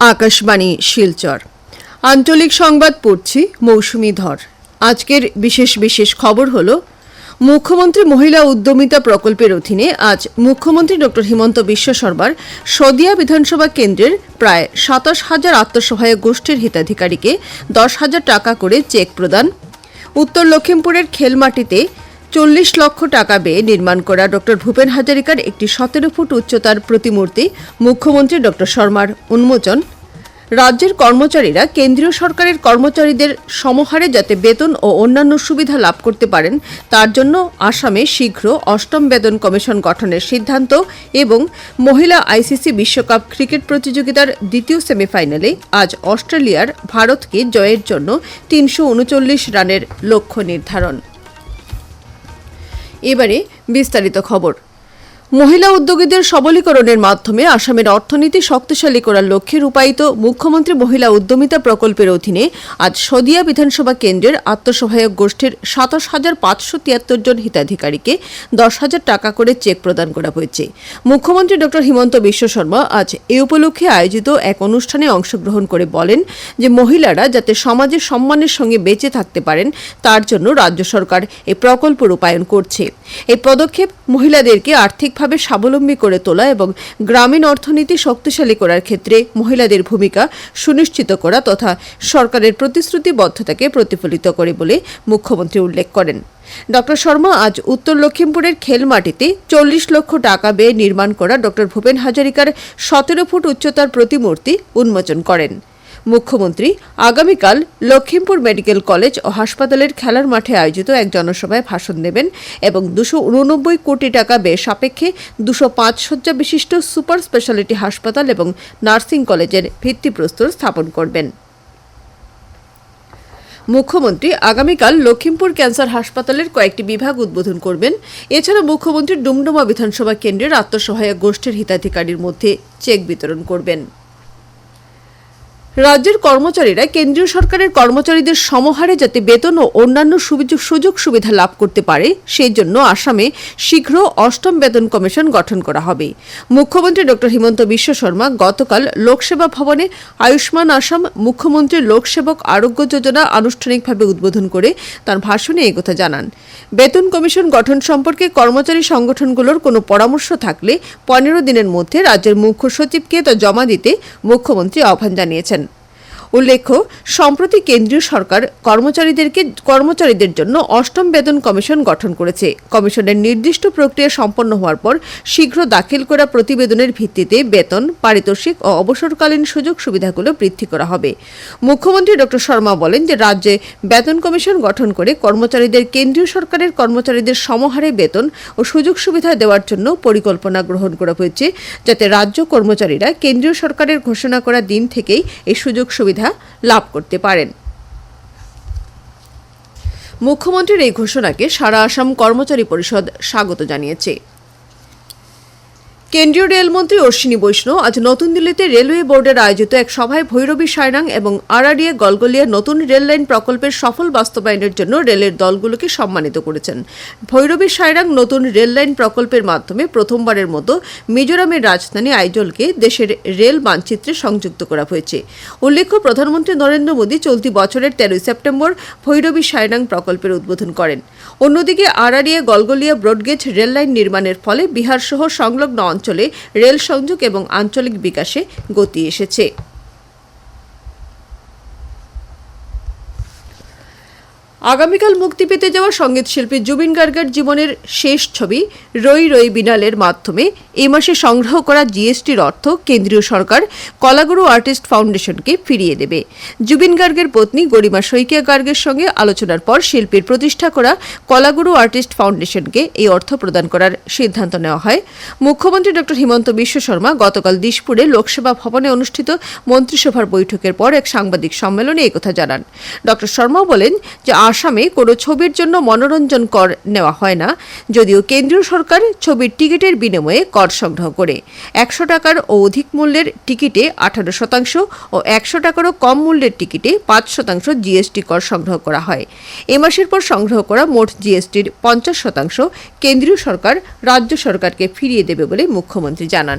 আকাশবাণী, শিলচর। আঞ্চলিক সংবাদ পড়ছি মৌসুমি ধর। আজকের বিশেষ বিশেষ খবর হলো, মুখ্যমন্ত্রী মহিলা উদ্যমিতা প্রকল্পের অধীনে আজ মুখ্যমন্ত্রী ডক্টর হিমন্ত বিশ্ব শর্মার সদিয়া বিধানসভা কেন্দ্রের প্রায় সাতাশ হাজার আত্মসহায়ক গোষ্ঠীর হিতাধিকারীকে দশ হাজার টাকা করে চেক প্রদান। উত্তর লখিমপুরের খেলমাটিতে চল্লিশ লক্ষ টাকা ব্যয়ে নির্মাণ করা ডক্টর ভূপেন হাজারিকার একটি সতেরো ফুট উচ্চতার প্রতিমূর্তি মুখ্যমন্ত্রী ডক্টর শর্মার উন্মোচন। রাজ্যের কর্মচারীরা কেন্দ্রীয় সরকারের কর্মচারীদের সমহারে যাতে বেতন ও অন্যান্য সুবিধা লাভ করতে পারেন, তার জন্য আসামে শীঘ্র অষ্টম বেতন কমিশন গঠনের সিদ্ধান্ত এবং মহিলা আইসিসি বিশ্বকাপ ক্রিকেট প্রতিযোগিতার দ্বিতীয় সেমিফাইনালে আজ অস্ট্রেলিয়ার ভারতকে জয়ের জন্য তিনশো উনচল্লিশ রানের লক্ষ্য নির্ধারণ। এবারে বিস্তারিত খবর। মহিলা উদ্যোগীদের সবলীকরণের মাধ্যমে আসামের অর্থনীতি শক্তিশালী করার লক্ষ্যে রূপায়িত মুখ্যমন্ত্রী মহিলা উদ্যমিতা প্রকল্পের অধীনে আজ সদিয়া বিধানসভা কেন্দ্রের আত্মসহায়ক গোষ্ঠীর সাতাশ হাজার পাঁচশো তিয়াত্তর জন হিতাধিকারীকে দশ হাজার টাকা করে চেক প্রদান করা হয়েছে। মুখ্যমন্ত্রী ডক্টর হিমন্ত বিশ্ব শর্মা আজ এ উপলক্ষে আয়োজিত এক অনুষ্ঠানে অংশগ্রহণ করে বলেন যে মহিলারা যাতে সমাজের সম্মানের সঙ্গে বেঁচে থাকতে পারেন, তার জন্য রাজ্য সরকার এই প্রকল্প রূপায়ণ করছে। এই পদক্ষেপ মহিলাদেরকে আর্থিকভাবে স্বাবলম্বী করে তোলা এবং গ্রামীণ অর্থনীতি শক্তিশালী করার ক্ষেত্রে মহিলাদের ভূমিকা সুনিশ্চিত করা তথা সরকারের প্রতিশ্রুতিবদ্ধতাকে প্রতিফলিত করে বলে মুখ্যমন্ত্রী উল্লেখ করেন। ডক্টর শর্মা আজ উত্তর লখিমপুরের খেলমাটিতে চল্লিশ লক্ষ টাকা ব্যয়ে নির্মাণ করা ডক্টর ভূপেন হাজারিকার সতেরো ফুট উচ্চতার প্রতিমূর্তি উন্মোচন করেন। মুখ্যমন্ত্রী আগামীকাল লখিমপুর মেডিকেল কলেজ ও হাসপাতালের খেলার মাঠে আয়োজিত এক জনসভায় ভাষণ দেবেন এবং দুশো উননব্বই কোটি টাকা ব্যয় সাপেক্ষে দুশো পাঁচ শয্যা বিশিষ্ট সুপার স্পেশালিটি হাসপাতাল এবং নার্সিং কলেজের ভিত্তিপ্রস্তর স্থাপন করবেন। মুখ্যমন্ত্রী আগামীকাল লখিমপুর ক্যান্সার হাসপাতালের কয়েকটি বিভাগ উদ্বোধন করবেন। এছাড়া মুখ্যমন্ত্রী ডুমডুমা বিধানসভা কেন্দ্রের আত্মসহায়ক গোষ্ঠীর হিতাধিকারীর মধ্যে চেক বিতরণ করবেন। রাজ্যের কর্মচারীরা কেন্দ্রীয় সরকারের কর্মচারীদের সমহারে যাতে বেতন ও অন্যান্য সুযোগ সুবিধা লাভ করতে পারে, সেই জন্য আসামে শীঘ্র অষ্টম বেতন কমিশন গঠন করা হবে। মুখ্যমন্ত্রী ডক্টর হিমন্ত বিশ্ব শর্মা গতকাল লোকসেবা ভবনে আয়ুষ্মান আসাম মুখ্যমন্ত্রী লোকসেবক আরোগ্য যোজনা আনুষ্ঠানিকভাবে উদ্বোধন করে তার ভাষণে একথা জানান। বেতন কমিশন গঠন সম্পর্কে কর্মচারী সংগঠনগুলোর কোনো পরামর্শ থাকলে পনেরো দিনের মধ্যে রাজ্যের মুখ্য সচিবকে তা জমা দিতে মুখ্যমন্ত্রী আহ্বান জানিয়েছেন। উল্লেখ্য, সম্প্রতি কেন্দ্রীয় সরকার কর্মচারীদেরকে, কর্মচারীদের জন্য অষ্টম বেতন কমিশন গঠন করেছে। কমিশনের নির্দিষ্ট প্রক্রিয়া সম্পন্ন হওয়ার পর শীঘ্র দাখিল করা প্রতিবেদনের ভিত্তিতে বেতন, পারিতোষিক ও অবসরকালীন সুযোগ সুবিধাগুলো বৃদ্ধি করা হবে। মুখ্যমন্ত্রী ডক্টর শর্মা বলেন যে রাজ্যে বেতন কমিশন গঠন করে কর্মচারীদের, কেন্দ্রীয় সরকারের কর্মচারীদের সমহারে বেতন ও সুযোগ সুবিধা দেওয়ার জন্য পরিকল্পনা গ্রহণ করা হয়েছে, যাতে রাজ্য কর্মচারীরা কেন্দ্রীয় সরকারের ঘোষণা করা দিন থেকেই এই সুযোগ সুবিধা লাভ করতে পারেন। মুখ্যমন্ত্রীর এই ঘোষণাকে সারা আসাম কর্মচারী পরিষদ স্বাগত জানিয়েছে। কেন্দ্রীয় রেলমন্ত্রী অশ্বিনী বৈষ্ণব আজ নতুন দিল্লিতে রেলওয়ে বোর্ডের আয়োজিত এক সভায় ভৈরবী সায়রাং এবং আরারিয়া গলগলিয়া নতুন রেল লাইন প্রকল্পের সফল বাস্তবায়নের জন্য রেলের দলগুলোকে সম্মানিত করেছেন। ভৈরবী সায়রাং নতুন রেল লাইন প্রকল্পের মাধ্যমে প্রথমবারের মতো মিজোরামের রাজধানী আইজলকে দেশের রেল মানচিত্রে সংযুক্ত করা হয়েছে। উল্লেখ্য, প্রধানমন্ত্রী নরেন্দ্র মোদী চলতি বছরের তেরোই সেপ্টেম্বর ভৈরবী সায়রাং প্রকল্পের উদ্বোধন করেন। অন্যদিকে Araria Galgalia broad gauge rail line নির্মাণের ফলে বিহার সহ সংলগ্ন অঞ্চলে রেল সংযোগ এবং আঞ্চলিক বিকাশে গতি এসেছে। আগামীকাল মুক্তি পেতে যাওয়া সংগীত শিল্পী জুবিন গার্গের জীবনের শেষ ছবি রই রই বিনালের মাধ্যমে এই মাসে সংগ্রহ করা জিএসটির অর্থ কেন্দ্রীয় সরকার কলাগুরু আর্টিস্ট ফাউন্ডেশনকে ফিরিয়ে দেবে। জুবিন গার্গের পত্নী গরিমা শইকিয়া গার্গের সঙ্গে আলোচনার পর শিল্পীর প্রতিষ্ঠা করা কলাগুরু আর্টিস্ট ফাউন্ডেশনকে এই অর্থ প্রদান করার সিদ্ধান্ত নেওয়া হয়। মুখ্যমন্ত্রী ডক্টর হিমন্ত বিশ্ব শর্মা গতকাল দিশপুরে লোকসভা ভবনে অনুষ্ঠিত মন্ত্রিসভার বৈঠকের পর এক সাংবাদিক সম্মেলনে একথা জানান। ডক্টর শর্মা বলেন যে আসামে কোনো ছবির জন্য মনোরঞ্জন কর নেওয়া হয় না, যদিও কেন্দ্রীয় সরকার ছবির টিকিটের বিনিময়ে কর সংগ্রহ করে। একশো টাকার ও অধিক মূল্যের টিকিটে আঠারো শতাংশ ও একশো টাকারও কম মূল্যের টিকিটে পাঁচ শতাংশ জিএসটি কর সংগ্রহ করা হয়। এ মাসের পর সংগ্রহ করা মোট জিএসটির পঞ্চাশ শতাংশ কেন্দ্রীয় সরকার রাজ্য সরকারকে ফিরিয়ে দেবে বলে মুখ্যমন্ত্রী জানান।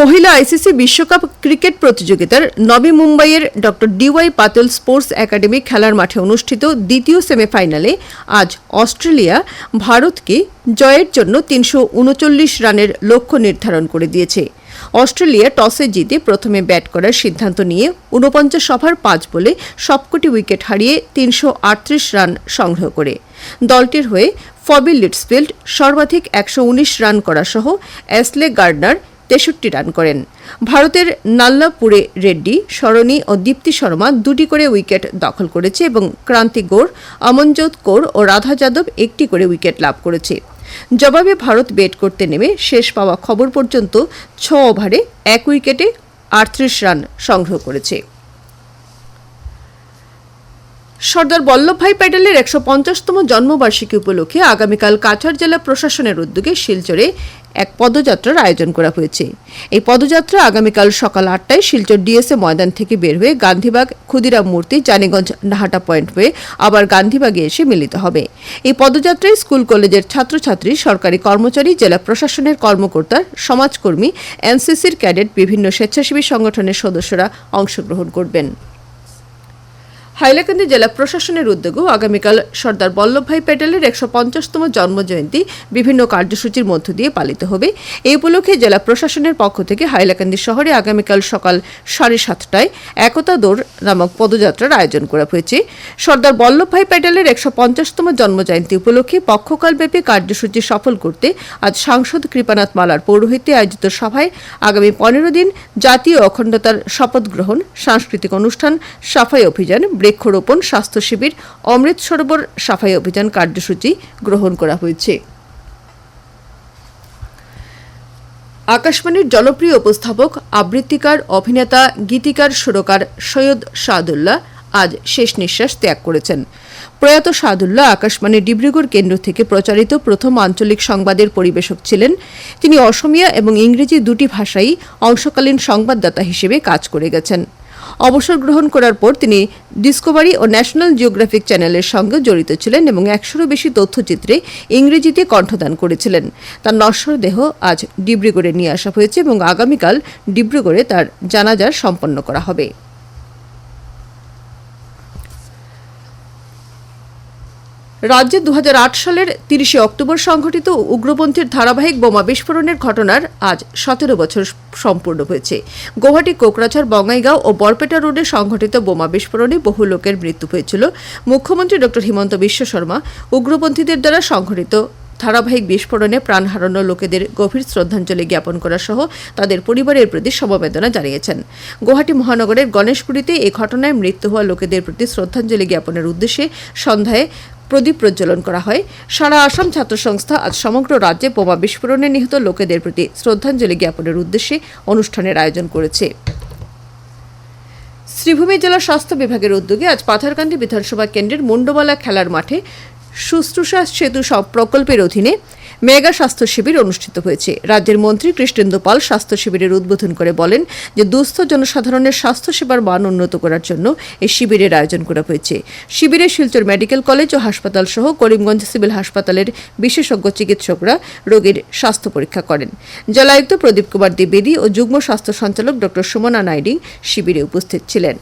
মহিলা আইসিসি বিশ্বকাপ ক্রিকেট প্রতিযোগিতার নবী মুম্বাইয়ের doctor DY Patil sports academy খেলার মাঠে অনুষ্ঠিত দ্বিতীয় সেমিফাইনালে আজ অস্ট্রেলিয়া ভারতকে জয়ের জন্য তিনশো উনচল্লিশ রানের লক্ষ্য নির্ধারণ করে দিয়েছে। অস্ট্রেলিয়া টসে জিতে প্রথমে ব্যাট করার সিদ্ধান্ত নিয়ে ঊনপঞ্চাশ ওভার পাঁচ বলে সবকটি উইকেট হারিয়ে তিনশো আটত্রিশ রান সংগ্রহ করে। দলটির হয়ে ফবি লিটসফিল্ড সর্বাধিক একশো উনিশ রান করা সহ অ্যাসলে গার্ডনার তেষট্টি রান করেন। ভারতের নাল্লাপুরে রেড্ডি, সরণি ও দীপ্তি শর্মা দুটি করে উইকেট দখল করেছে এবং ক্রান্তি গোর, অমনজোত কৌর ও রাধা যাদব একটি করে উইকেট লাভ করেছে। জবাবে ভারত ব্যাট করতে নেমে শেষ পাওয়া খবর পর্যন্ত ছ ওভারে এক উইকেটে আটত্রিশ রান সংগ্রহ করেছে। সর্দার বল্লভভাই প্যাটেলের একশো পঞ্চাশতম জন্মবার্ষিকী উপলক্ষে আগামীকাল কাছাড় জেলা প্রশাসনের উদ্যোগে শিলচরে এক পদযাত্রার আয়োজন করা হয়েছে। এই পদযাত্রা আগামীকাল সকাল আটটায় শিলচর ডিএসএ ময়দান থেকে বের হয়ে গান্ধীবাগ ক্ষুদিরাম মূর্তি, জানিগঞ্জ নাহাটা পয়েন্ট হয়ে আবার গান্ধীবাগে এসে মিলিত হবে। এই পদযাত্রায় স্কুল কলেজের ছাত্রছাত্রী, সরকারি কর্মচারী, জেলা প্রশাসনের কর্মকর্তা, সমাজকর্মী, এনসিসির ক্যাডেট, বিভিন্ন স্বেচ্ছাসেবী সংগঠনের সদস্যরা অংশগ্রহণ করবেন। হাইলাকান্দি জেলা প্রশাসনের উদ্যোগেও আগামীকাল সর্দার বল্লভভাই প্যাটেলের একশো পঞ্চাশতম জন্মজয়ন্তী বিভিন্ন কার্যসূচির মধ্য দিয়ে পালিত হবে। এই উপলক্ষে জেলা প্রশাসনের পক্ষ থেকে হাইলাকান্দি শহরে আগামীকাল সকাল সাড়ে সাতটায় একতা দৌড় নামক পদযাত্রার আয়োজন করা হয়েছে। সর্দার বল্লভভাই প্যাটেলের একশো পঞ্চাশতম জন্মজয়ন্তী উপলক্ষে পক্ষকালব্যাপী কার্যসূচি সফল করতে আজ সাংসদ কৃপানাথ মালার পৌরোহিত্যে আয়োজিত সভায় আগামী পনেরো দিন জাতীয় অখণ্ডতার শপথ গ্রহণ, সাংস্কৃতিক অনুষ্ঠান, সাফাই অভিযান বৃক্ষরোপণ, স্বাস্থ্য শিবির, অমৃত সরোবর সাফাই অভিযান কার্যসূচি গ্রহণ করা হয়েছে। আকাশবাণীর জনপ্রিয় উপস্থাপক, আবৃত্তিকার, অভিনেতা, গীতিকার, সুরকার সৈয়দ সাদুল্লাহ আজ শেষ নিঃশ্বাস ত্যাগ করেছেন। প্রয়াত সাদুল্লাহ আকাশবাণীর ডিব্রুগড় কেন্দ্র থেকে প্রচারিত প্রথম আঞ্চলিক সংবাদের পরিবেশক ছিলেন। তিনি অসমিয়া এবং ইংরেজি দুটি ভাষাই অংশকালীন সংবাদদাতা হিসেবে কাজ করে গেছেন। অবসর গ্রহণ করার পর তিনি ডিসকভারি ও ন্যাশনাল জিওগ্রাফিক চ্যানেলের সঙ্গে জড়িত ছিলেন এবং একশোরও বেশি তথ্যচিত্রে ইংরেজিতে কণ্ঠদান করেছিলেন। তার নশ্বর দেহ আজ ডিব্রুগড়ে নিয়ে আসা হয়েছে এবং আগামীকাল ডিব্রুগড়ে তার জানাজার সম্পন্ন করা হবে। রাজ্যে দু হাজার আট সালের তিরিশে অক্টোবর সংঘটিত উগ্রপন্থীর ধারাবাহিক বোমা বিস্ফোরণের ঘটনার আজ সতেরো বছর সম্পূর্ণ হয়েছে। গৌহাটি কোকরাঝাড় বঙ্গাইগাঁও ও বরপেটা রোডে সংঘটিত বোমা বিস্ফোরণে বহু লোকের মৃত্যু হয়েছিল। মুখ্যমন্ত্রী ড হিমন্ত বিশ্ব শর্মা উগ্রপন্থীদের দ্বারা সংঘটিত ধারাবাহিক বিস্ফোরণে প্রাণ হারানো লোকেদের গভীর শ্রদ্ধাঞ্জলি জ্ঞাপন করা সহ তাদের পরিবারের প্রতি সমবেদনা জানিয়েছেন। গুয়াহাটি মহানগরের গণেশপুরীতে এই ঘটনায় মৃত্যু হওয়া লোকেদের প্রতি শ্রদ্ধাঞ্জলি জ্ঞাপনের উদ্দেশ্যে সন্ধ্যায় প্রদীপ প্রজ্বলন করা হয়। সারা আসাম ছাত্র সংস্থা আজ সমগ্র রাজ্যে বোমা বিস্ফোরণে নিহত লোকেদের প্রতি শ্রদ্ধাঞ্জলি জ্ঞাপনের উদ্দেশ্যে অনুষ্ঠানের আয়োজন করেছে। শ্রীভূমি জেলা স্বাস্থ্য বিভাগের উদ্যোগে আজ পাথারকান্দি বিধানসভা কেন্দ্রের মুন্ডবালা খেলার মাঠে শুশ্রূষা সেতু সব প্রকল্পের অধীনে মেগা স্বাস্থ্য শিবির অনুষ্ঠিত হয়েছে। রাজ্যের মন্ত্রী কৃষ্ণেন্দু পাল স্বাস্থ্য শিবিরের উদ্বোধন করে বলেন যে, দুস্থ জনসাধারণের স্বাস্থ্যসেবার মান উন্নত করার জন্য এই শিবিরের আয়োজন করা হয়েছে। শিবিরে শিলচর মেডিকেল কলেজ ও হাসপাতাল সহ করিমগঞ্জ সিভিল হাসপাতালের বিশেষজ্ঞ চিকিৎসকরা রোগীর স্বাস্থ্য পরীক্ষা করেন। জেলায়ুক্ত প্রদীপ কুমার দ্বিবেদী ও যুগ্ম স্বাস্থ্য সঞ্চালক ডক্টর সুমনা নাইডিং শিবিরে উপস্থিত ছিলেন।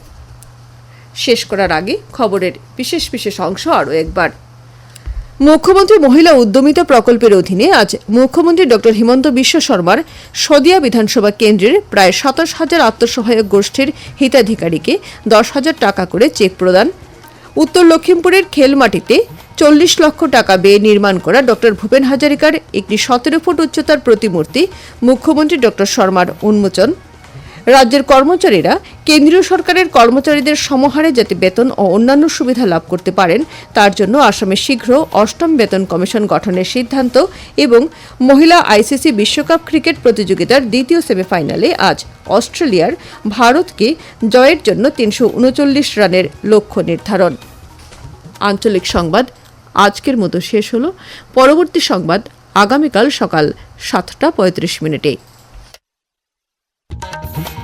শেষ করার আগে খবরের বিশেষ বিশেষ অংশ আরও একবার। মুখ্যমন্ত্রী মহিলা উদ্যমিতা প্রকল্পের অধীনে আজ মুখ্যমন্ত্রী ডক্টর হিমন্ত বিশ্ব শর্মার সদিয়া বিধানসভা কেন্দ্রের প্রায় সাতাশ হাজার আত্মসহায়ক গোষ্ঠীর হিতাধিকারীকে দশ হাজার টাকা করে চেক প্রদান। উত্তর লক্ষিমপুরের খেলমাটিতে চল্লিশ লক্ষ টাকা ব্যয়ে নির্মাণ করা ডক্টর ভূপেন হাজারিকার একটি সতেরো ফুট উচ্চতার প্রতিমূর্তি মুখ্যমন্ত্রী ডক্টর শর্মার উন্মোচন। রাজ্যের কর্মচারীরা কেন্দ্রীয় সরকারের কর্মচারীদের সমহারে যাতে বেতন ও অন্যান্য সুবিধা লাভ করতে পারেন, তার জন্য আসামে শীঘ্র অষ্টম বেতন কমিশন গঠনের সিদ্ধান্ত এবং মহিলা আইসিসি বিশ্বকাপ ক্রিকেট প্রতিযোগিতার দ্বিতীয় সেমিফাইনালে আজ অস্ট্রেলিয়ার ভারতকে জয়ের জন্য তিনশো উনচল্লিশ রানের লক্ষ্য নির্ধারণ। আঞ্চলিক সংবাদ, আজকের মতো শেষ হলো। পরবর্তী সংবাদ আগামীকাল সকাল সাতটা পঁয়ত্রিশ মিনিটে। Thank you.